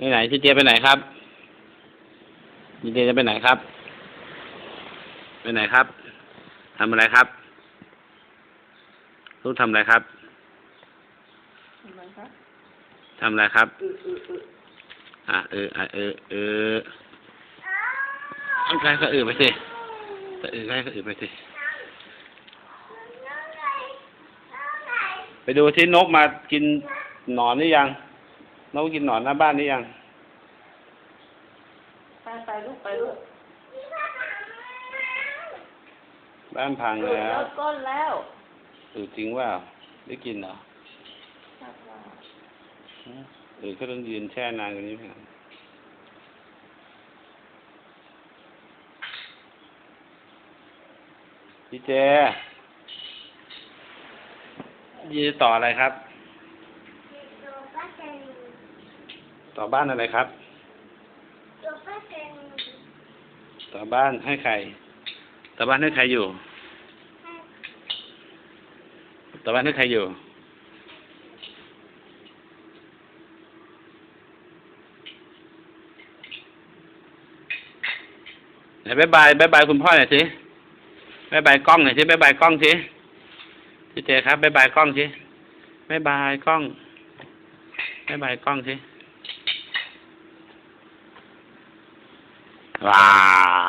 นี่ไหนพี่เจไปไหนครับพี่เจจะไปไหนครับ ไปไหนครับทำอะไรครับ ลูกทำอะไรครับทำไมคะทำอะไรครับอืออืออืออะเอออะเออเออต้องใครก็เออไปสิแต่เออใครก็เออไปสิไปดูที่นกมากินหนอนหรือยัง นกกินหนอนหน้าบ้านหรือยังไปไปลูกไปลูกบ้านพังลูกแล้ลวดก้นแล้วเออจริงว่าได้กินเหรอทราบว่าเออเขาต้องยืนแช่นานกว่านี้ไหมครับพี่เจยีต่ออะไรครับ ต่อบ้านอะไรครับ ต่อบ้านให้ใคร ต่อบ้านให้ใครอยู่ ต่อบ้านให้ใครอยู่ ไหนบายบายบายบายคุณพ่อหน่อยสิบายบายกล้องหน่อยสิบายบายกล้องสิพี่เจครับบายบายกล้องสิบายบายกล้องบายบายกล้องสิ và